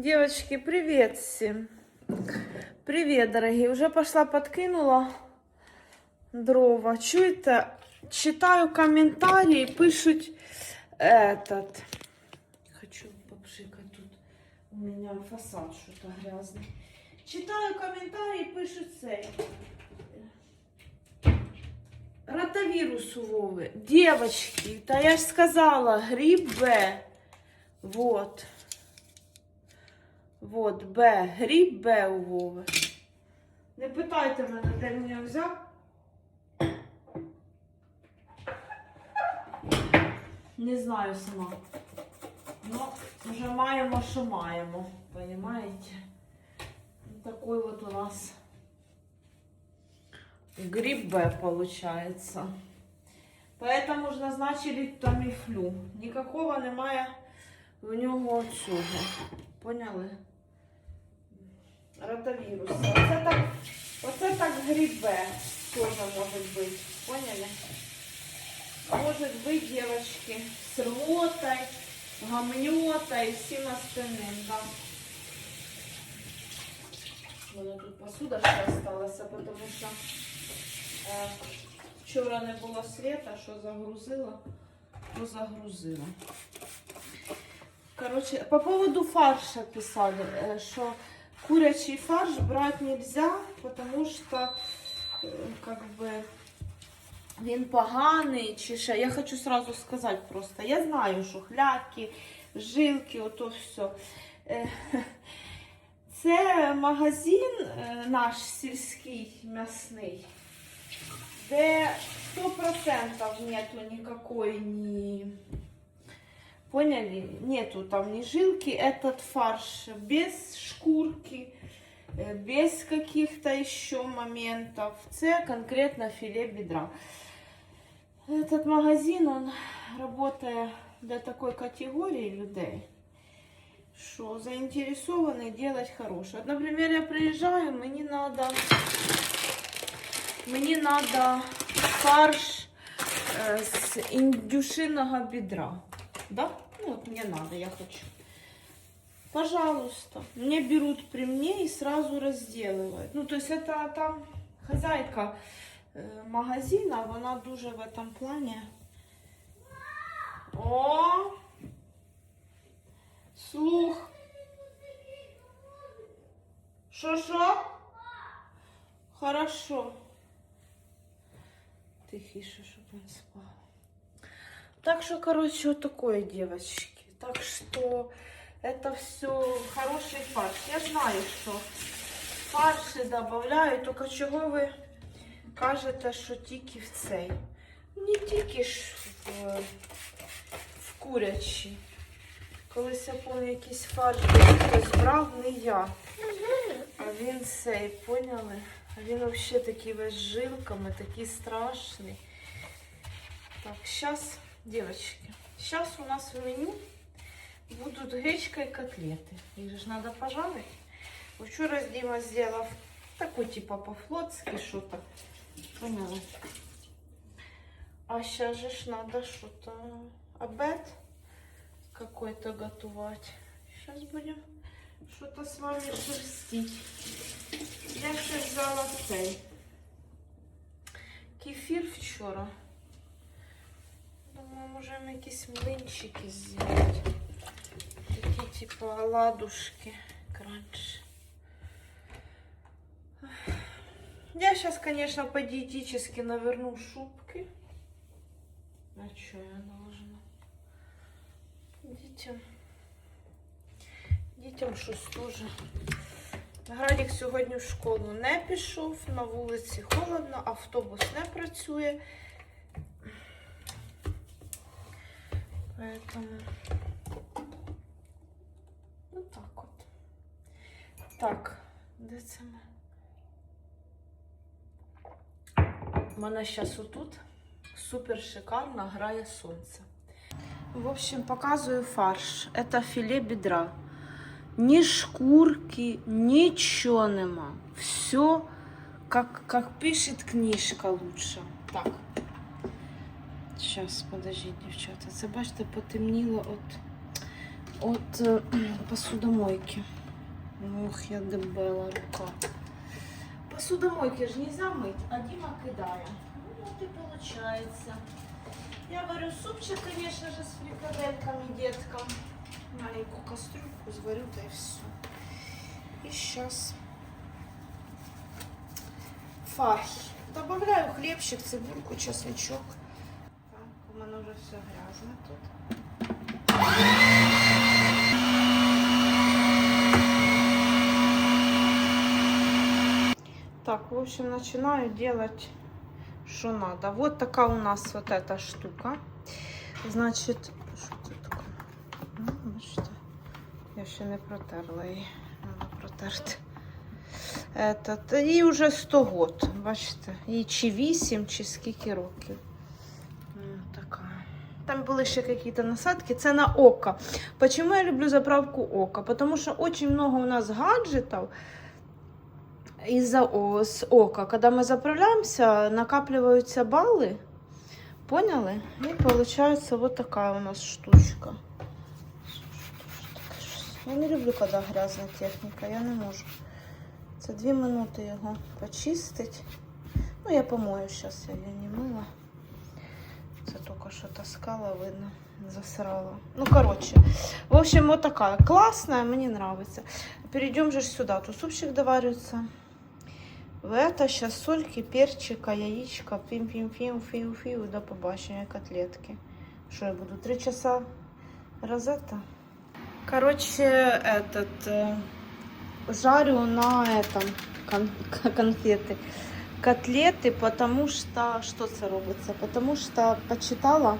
Девочки, привет всем. Привет, дорогие. Уже пошла подкинула дрова. Чуєте? Читаю комментарии, пишут этот. Хочу попшикать тут. У меня фасад что-то грязный. Читаю комментарии, пишут цей. Ротавирус у Вовы. Девочки, да я ж сказала, гриб Б. Вот. Вот, Б. Гріб Б у Вови. Не питайте мене, де він його взяв. Не знаю сама. Ну, вже маємо, що маємо. Понимаете? Такой вот у нас гриб Б получается. Поэтому ж назначили таміфлю. Никакого немає в нього цього. Поняли? Ротавірус. Оце так, оце так грибе теж може бути. Поняли? Может быть, девочки, с рвотой, гамнётой и всем остальным, да. У мене тут посуда ще осталася, потому що е, вчора не було света, що загрузила, то загрузила. Короче, по поводу фарша писали, э, что курячий фарш брать нельзя, потому что э, как бы він поганий чи ще. Я хочу сразу сказати просто. Я знаю, що хляки, жилки, ото все. Це магазин е, наш сільський м'ясний, де 100% нету никакой ни Поняли? Нету там ни жилки. Этот фарш без шкурки, э, без каких-то еще моментов. Це конкретно филе бедра. Этот магазин, он работает для такой категории людей, что заинтересованы делать хорошее. Например, я приезжаю, мне надо, мне надо фарш э, с индюшиного бедра. Да? Ну, вот мне надо, я хочу. Пожалуйста. Мне берут при мне и сразу разделывают. Ну, то есть это там хозяйка э, магазина, вона дуже в этом плане. О! Слух. Що-що? Хорошо. Тихіше, щоб він спав. Так что, короче, вот такое, девочки. Так что это все хороший фарш. Я знаю, что фарши добавляють, только чого ви кажете, що тільки в цей. Не тільки ж в, в курячі. Колись я пам'ятаю, якийсь фарш хтось брав, не я. А він цей, поняли? А він взагалі такий весь з жилками, такий страшний. Так, сейчас, девочки, сейчас у нас в меню будут гречка и котлеты. Их же надо пожарить. Вчера Дима сделал такой типа по-флотски что-то. Поняла. А сейчас же надо что-то обед какой-то готовить. Сейчас будем что-то с вами шерстить. Я ще взяла цей кефір вчора. Думаю, можемо якісь млинчики зробити. Такі, типу, оладушки кранч. Я сейчас, конечно, по-диетически наверну шубки. А что я должна? Детям. Дітям щось дуже. Градік сьогодні в школу не пішов, на вулиці холодно, автобус не працює. Поэтому ну так от. Так, де це мене зараз отут супер шикарно грає сонце. В общем, показую фарш. Это филе бедра. Ни шкурки, ничего нема. Все, как, как пишет книжка лучше. Так. Сейчас, подождіть, дівчата. Це бачите, потемніло от от е, посудомойки. Ох, я дебела рука. Посудомойки ж нельзя мыть, а Дима кидає. Ну, вот и получается. Я варю супчик, конечно же, с фрикадельками деткам. Маленькую кастрюльку сварю, да и все. И сейчас фарш. Добавляю хлебчик, цибульку, чесночок. Вже все грязно тут. Так, в общем, начинаю делать, что надо. Вот такая у нас вот эта штука. Значит, что тут такое? Ну, я ще не протерла її. Треба протерти. Этот, їй вже 100 год, бачите, їй чи 8, чи скільки років. Там були ще якісь насадки, це на око. Почему я люблю заправку ока? Потому что очень много у нас гаджетов из-за ока. Когда мы заправляемся, накапливаются баллы. Поняли? И получается вот такая у нас штучка. Я не люблю, когда грязна техніка, я не можу. Це дві минути його почистить. Ну, я помою зараз, я її не мила. Що таскала, видно, засрала. Ну, короче, в общем, вот такая классная, мне нравится. Перейдем же сюда, тут супчик доваривается. В это сейчас сольки, перчика, яичко, пим-пим-пим, фиу-фиу, до побачення котлетки. Что я буду, три часа розета? Короче, этот, э, жарю на этом, кон- конфеты. Котлеты, потому что, что це робиться? Потому что почитала,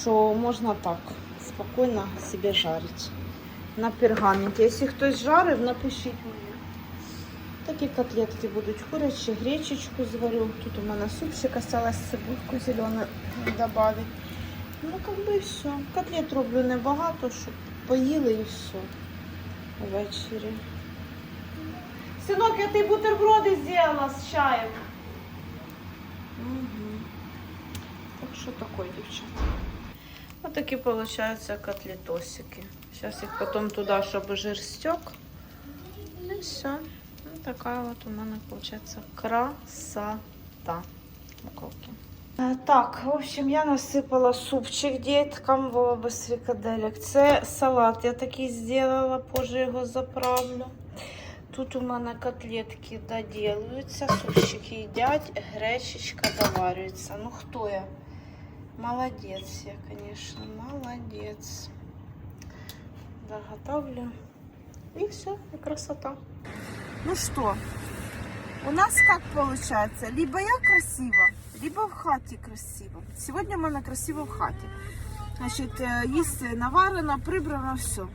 що можна так спокійно себе жарити на пергаменті. Якщо хтось жарив, напишіть мені. Такі котлетки будуть курячі, гречечку зварю. Тут у мене супчик осталось, цибульку зелену добавить. Ну, как би все. Котлет роблю небагато, щоб поїли і все. Ввечері. Синок, я ти бутерброди зробила з чаєм. Угу. Так що такое, дівчата. Вот такие получаются котлетосики. Сейчас их потом туда, чтобы жир стек. И все. Вот такая вот у меня получается красота. Упаковки. Е, Так, в общем, я насипала супчик діткам Вова без фрикаделек. Це салат я такий зробила, позже його заправлю. Тут у мене котлетки доділуються, супчики їдять, гречечка доварюється. Ну хто я? Молодец я, конечно, молодец. Заготовлю. И все, и красота. Ну что, у нас как получается? Либо я красиво, либо в хате красиво. Сегодня у меня красиво в хате. Значит, э, есть наварено, прибрано, все.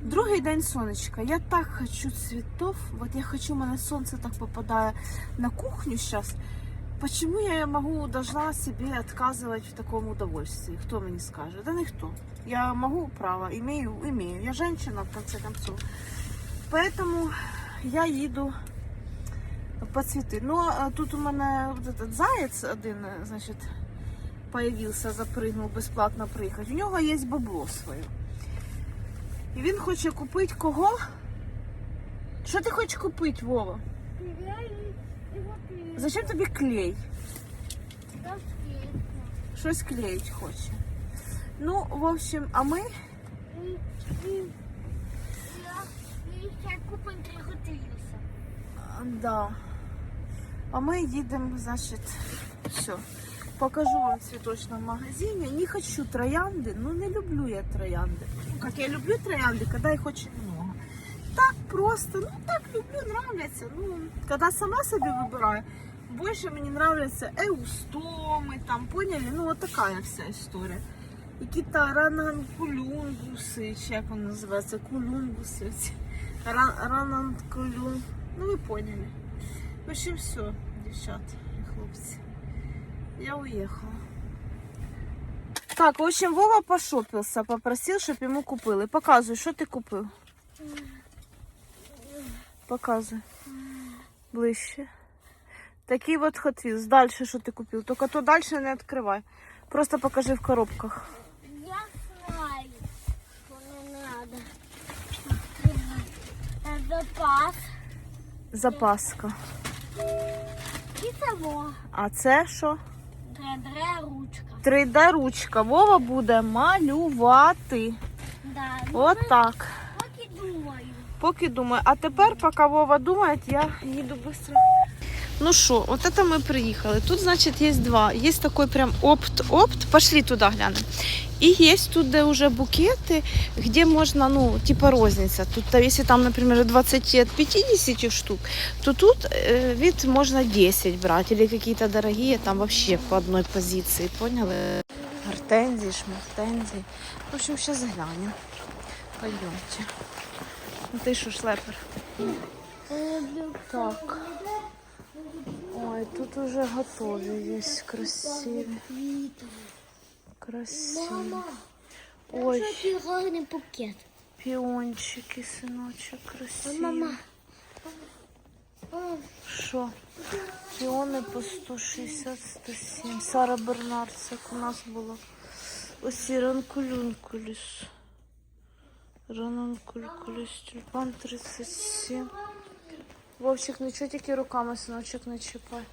Другий день сонечка. Я так хочу цветов. Вот я хочу, у мене сонце так попадає на кухню сейчас. Почему я могу, должна себе отказывать в таком удовольствии? Кто мне скажет? Да никто. Я могу право, имею, имею. Я женщина, в конце концов. Поэтому я їду по цветы. Но а, тут у мене вот этот заяц один, е, значит, появился, запрыгнул бесплатно приїхати. У нього є бабло своє. І він хоче купити кого? Що ти хочеш купити, Вова? Зачем тобі клей? Щось клеїть хоче. Ну, в общем, а ми А, Да. А ми їдемо, значить, все. Покажу вам в цветочном магазине. Не хочу троянди, ну не люблю я троянди. Ну, как я люблю троянди, когда их очень много. Так просто, ну так люблю, нравится. Ну, когда сама себе выбираю, больше мне нравятся эустомы, там, поняли? Ну, вот такая вся история. Какие-то рананкулюнгусы, чи як он називається, кулюнгуси. ці. Ра- Рананкулюн. Ну, ви поняли. В общем, все, дівчата і хлопці. я уехала. Так, в общем, Вова пошопился, попросил, щоб ему купили. Показывай, що ти купив. Показуй. Ближче. Такий от Hot Wheels. Дальше що ти купив? Только то дальше не відкривай. Просто покажи в коробках. Я знаю, що не треба. Запас. Запаска. І того. А це що? Дре-дре ручка. 3D ручка. Вова буде малювати. Да. Отак. Поки думаю. Поки думаю. А тепер, поки Вова думає, я їду швидко. Ну що, от це ми приїхали. Тут, значить, є два. Є такий прям опт-опт. Пошли туди глянемо. І є тут, де вже букети, де можна, ну, типа розниця. Тут, та, якщо там, наприклад, 20 від 50 штук, то тут е, від можна 10 брати, або якісь дорогі, там вообще по одній позиції, поняли? Гортензії, шмартензії. В общем, зараз глянемо. Пойдемте. Ну ти що, шлепер? Так. Ой, тут уже готові є красиві. Красиві. Ой, гарний букет. піончики, синочок, красиві. Що? Піони по 160, 107. Сара Бернард, як у нас було. Ось і ранкулюнкуліс. Ранкулюнкуліс. Тюльпан 37. Вовчик, нічого тільки руками, синочок, не чіпай.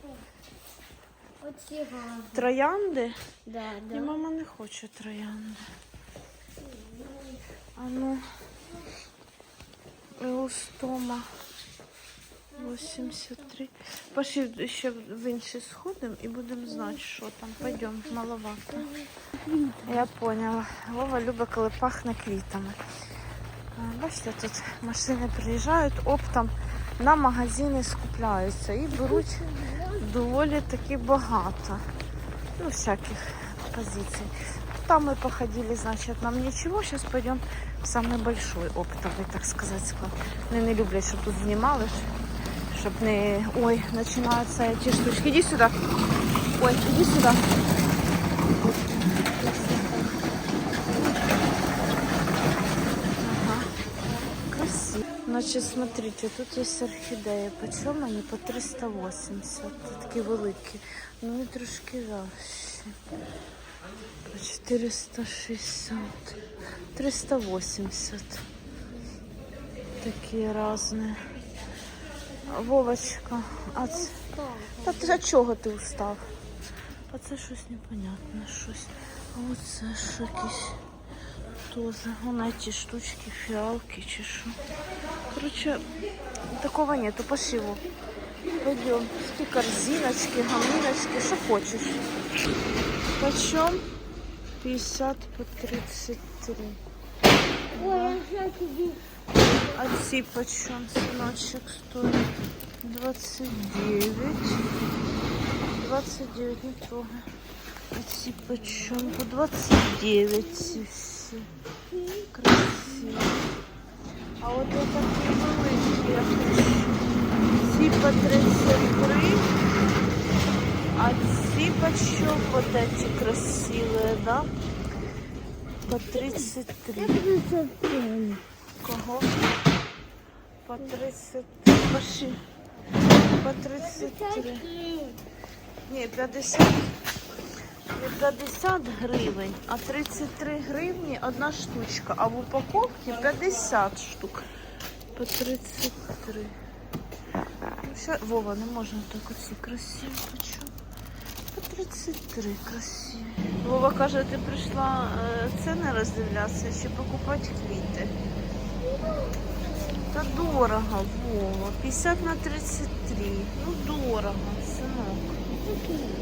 Оці. Троянди? Да, І мама не хоче троянди. А ну. Еустома. 83. Пошли ще в інші сходимо і будемо знати, що там. Пойдемо, маловато. Я поняла. Вова любить, коли пахне квітами. Бачите, тут машини приїжджають, оптом на магазини скупляються і беруть доволі таки багато. Ну, всяких позиций. Там мы походили, значит, нам ничего. Сейчас пойдем в самый большой оптовый, так сказать, склад. Ну, не люблять, щоб тут знімали, щоб не... Ой, починаються эти штучки. Иди сюда. Ой, иди сюда. Ага. Красиво. Значит, смотрите, тут есть орхидеї. Почем они? По 380. Такі великі. Ну і трошки важчі. По 460. 380. Такие разные. Вовочка, а це... Та ти а чого ти устав? А це щось непонятне, щось. А оце що якісь тоже. Вон ці штучки, фіалки чи що. Короче, такого нету. Пошли, Вов. Пойдем. Такі корзиночки, гаминочки, що хочеш. Почем? 50 по 33. Ой, я знаю тобі. А ці почем, синочок, стоит? 29. 29, не трогай. А ці почем? По 29 ці всі. Красиво. А от я такі великі я хочу. Ці по 33. А ці почем вот эти красивые, да? По 33. Я буду. Кого? По 30. Пошли. По 33. Ні, 50. Не 50 гривень, а 33 гривні одна штучка. А в упаковці 50 штук. По 33. Ну, ще... Вова, не можна так оці красиві хочу. По 33 красиві. Вова каже, ти прийшла е, ціни роздивлятися чи покупати квіти. Та дорого, Вова. 50 на 33. Ну дорого, синок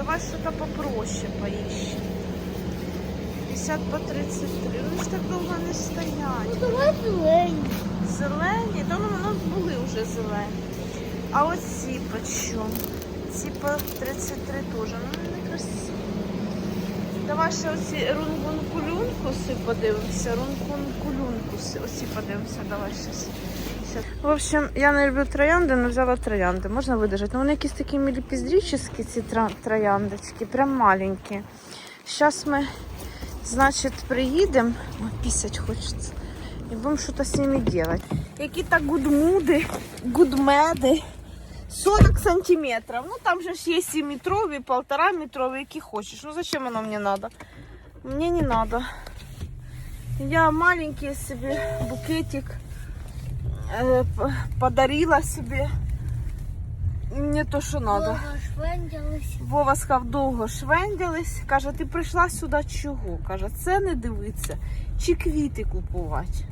давай что-то попроще поищем. 50 по 33. Вони ну, ж так довго не стоять. Ну, давай зелені. Зелені? Та у ну, нас ну, були вже зелені. А ось ці по чому? Ці по 33 теж. Ну, не красиві. Давай ще оці рунгункулюнкуси подивимося. Рунгункулюнкуси. Оці подивимося, давай щось. 80. В общем, я не люблю троянди, але взяла троянди. Можна видержати. Ну, Вони якісь такі міліпіздрічні, ці трояндочки, прям маленькі. Зараз ми, значить, приїдемо. О, пісять хочеться. І будемо щось з ними робити. Які то гудмуди, гудмеди. 40 сантиметров. Ну там же є 7-метрові, 1,5-метрові, які хочеш. Ну зачем воно мені треба? Мені не треба. Я маленький собі букетик подарила собі не то, що треба. Довго швендялись. Вова сказав, довго швендялись. Каже, ти прийшла сюди чого? Каже, це не дивиться, чи квіти купувати.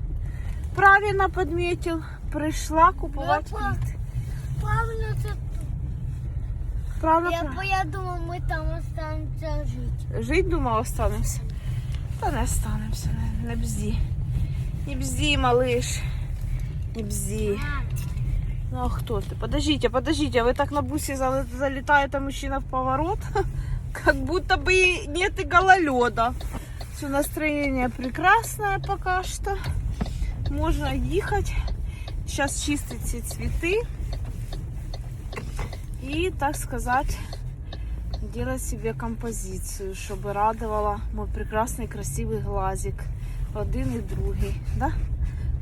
Правильно підмітив, прийшла купувати Папа. квіти. Правильно, це Правильно, я, бо я думав, ми там останемося жити. Жить, думав, останемося. Та не останемося, не, бзді. Не бзді, малыш. Не бзді. Ну а кто ты? Подождите, подождите, вы так на бусе зал- залетает а мужчина в поворот, как будто бы нет и гололеда. Все настроение прекрасное пока что. Можно ехать. Сейчас чистить все цветы. И, так сказать, делать себе композицию, чтобы радовала мой прекрасный красивый глазик. Один и другий, да?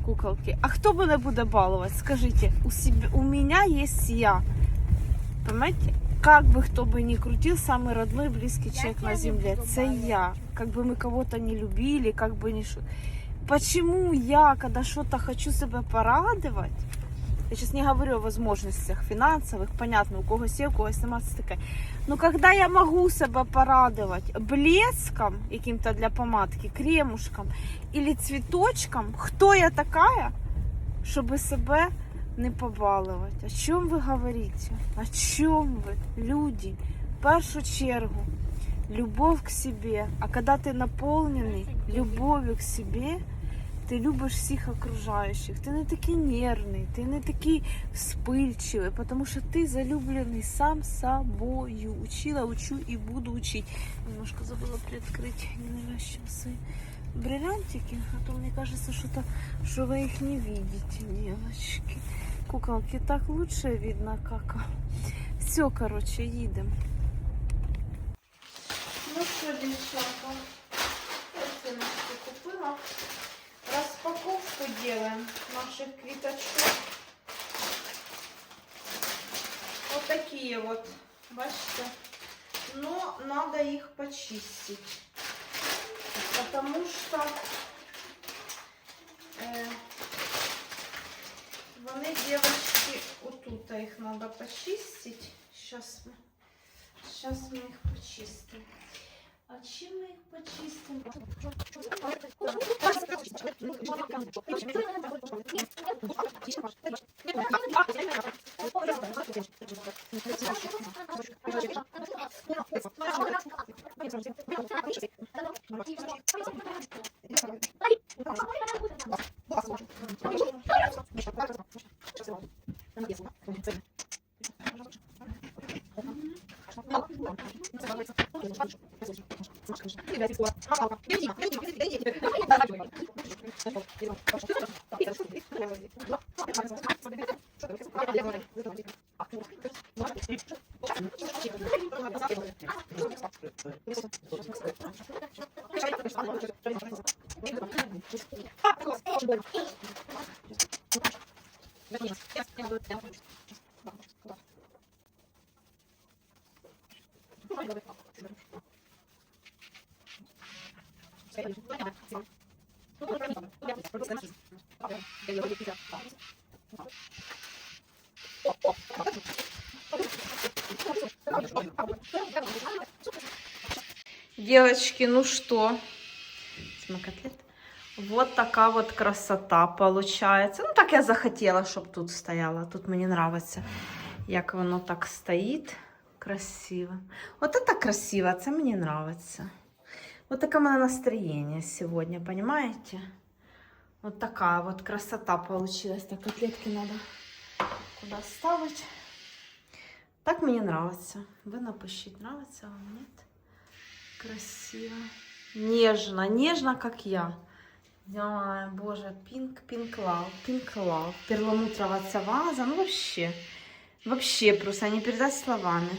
Куколки. А хто мене буде балувати? Скажите, у, себе, у меня есть я. Понимаете? Как бы кто бы ни крутил, самый родной, близкий Я человек тебя на не земле. буду Це баловать. я. Как бы мы кого-то не любили, как бы ни что. Почему я, когда что-то хочу себя порадовать, я сейчас не говорю о возможностях финансовых, понятно, у когось є, у когось нема, це таке. Но когда я могу себя порадовать блеском, каким-то для помадки, кремушком или цветочком, хто я такая, чтобы себе не побалувати? О чому ви говорите? О чому ви, люди? В першу чергу, любов к себе. А когда ты наполненный любовью к себе, ти любиш всіх окружаючих. Ти не такий нервний, ти не такий вспильчивий, тому що ти залюблений сам собою. Учила, учу і буду учить. Немножко забыла приоткрыть ненавязчиво свои бриллиантики, а то мне кажется, что, то, что вы их не видите, девочки. Куколки, так лучше видно, как. Все, короче, їдемо. Ну що, дівчата, я цінності купила. Распаковку делаем наших квиточков. Вот такие вот, бачите. Но надо их почистить. Потому что э, вони, девочки, отут их надо почистить. Сейчас мы, сейчас мы их почистим. А чем мы их почистим? Продолжение следует... Девочки, ну что? Котлет. Вот такая вот красота получается. Ну, так я захотела, чтобы тут стояла. Тут мне нравится, як воно так стоит. Красиво. Вот это красиво, це мені нравится. Вот такое меня настроение сегодня, понимаете? Вот такая вот красота получилась. Так, котлетки надо куда ставить. Так мне нравится. Вы напишите, нравится вам, нет? Красиво. Нежно, нежно, как я. Ай, боже, пинк, пинк лав, пинк лав. Перламутровая ваза, ну вообще. Вообще просто не передать словами.